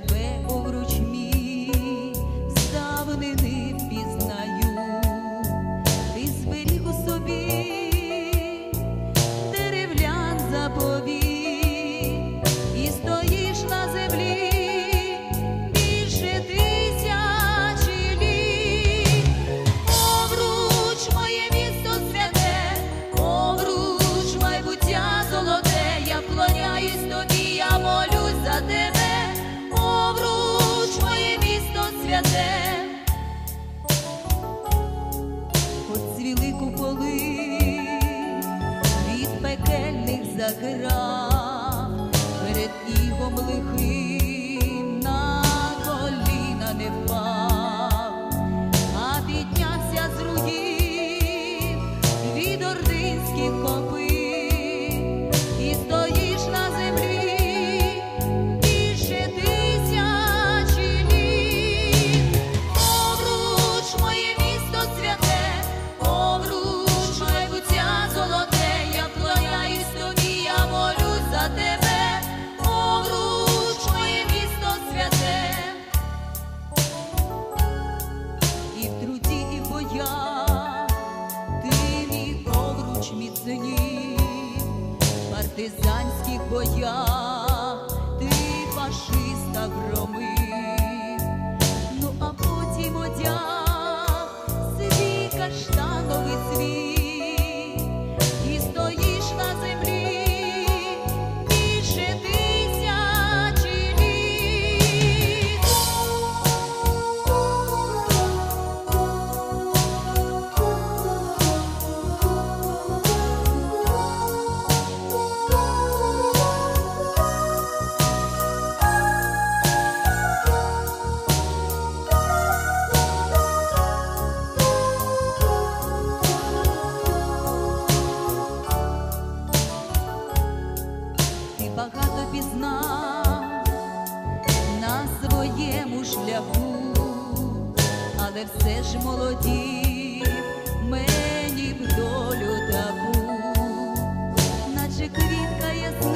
pego святе, куполи від пекельних заграв перед ігом лихих. партизанських боях. впізнав на своєму шляху, але все ж молоді мені б долю таку, наче квітка ясна.